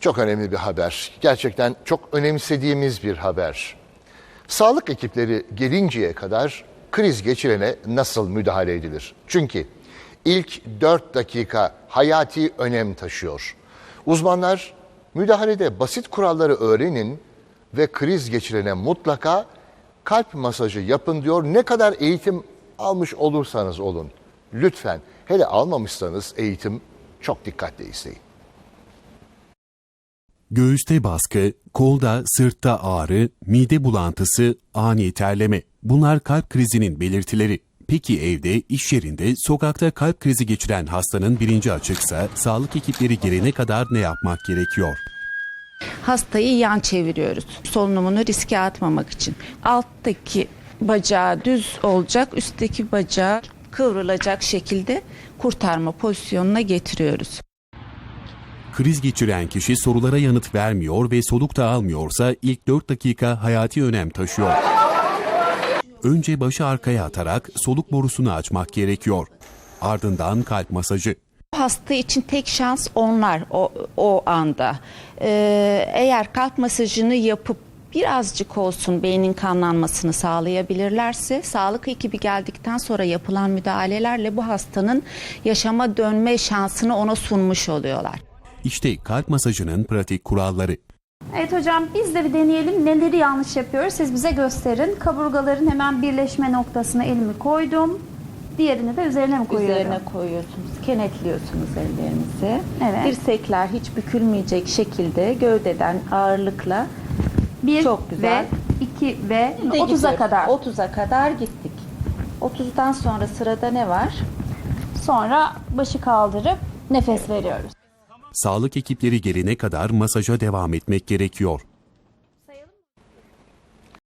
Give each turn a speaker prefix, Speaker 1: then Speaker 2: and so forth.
Speaker 1: Çok önemli bir haber. Gerçekten çok önemsediğimiz bir haber. Sağlık ekipleri gelinceye kadar kriz geçirene nasıl müdahale edilir? Çünkü ilk 4 dakika hayati önem taşıyor. Uzmanlar müdahalede basit kuralları öğrenin ve kriz geçirene mutlaka kalp masajı yapın diyor. Ne kadar eğitim almış olursanız olun. Lütfen hele almamışsanız eğitim çok dikkatle isteyin.
Speaker 2: Göğüste baskı, kolda, sırtta ağrı, mide bulantısı, ani terleme. Bunlar kalp krizinin belirtileri. Peki evde, iş yerinde, sokakta kalp krizi geçiren hastanın bilinci açıksa sağlık ekipleri gelene kadar ne yapmak gerekiyor?
Speaker 3: Hastayı yan çeviriyoruz. Solunumunu riske atmamak için. Alttaki bacağı düz olacak, üstteki bacağı kıvrılacak şekilde kurtarma pozisyonuna getiriyoruz.
Speaker 2: Kriz geçiren kişi sorulara yanıt vermiyor ve soluk da almıyorsa ilk 4 dakika hayati önem taşıyor. Önce başı arkaya atarak soluk borusunu açmak gerekiyor. Ardından kalp masajı.
Speaker 3: Hasta için tek şans onlar o, o anda. Ee, eğer kalp masajını yapıp birazcık olsun beynin kanlanmasını sağlayabilirlerse sağlık ekibi geldikten sonra yapılan müdahalelerle bu hastanın yaşama dönme şansını ona sunmuş oluyorlar.
Speaker 2: İşte kalp masajının pratik kuralları.
Speaker 4: Evet hocam biz de bir deneyelim neleri yanlış yapıyoruz siz bize gösterin. Kaburgaların hemen birleşme noktasına elimi koydum. Diğerini de üzerine mi koyuyorum?
Speaker 3: Üzerine koyuyorsunuz, kenetliyorsunuz ellerinizi.
Speaker 4: Evet.
Speaker 3: Dirsekler hiç bükülmeyecek şekilde gövdeden ağırlıkla
Speaker 4: Bir
Speaker 3: Çok güzel.
Speaker 4: ve iki ve
Speaker 3: Bir de
Speaker 4: 30'a
Speaker 3: gidiyoruz.
Speaker 4: kadar.
Speaker 3: 30'a kadar gittik. 30'dan sonra sırada ne var?
Speaker 4: Sonra başı kaldırıp nefes veriyoruz.
Speaker 2: Sağlık ekipleri gelene kadar masaja devam etmek gerekiyor.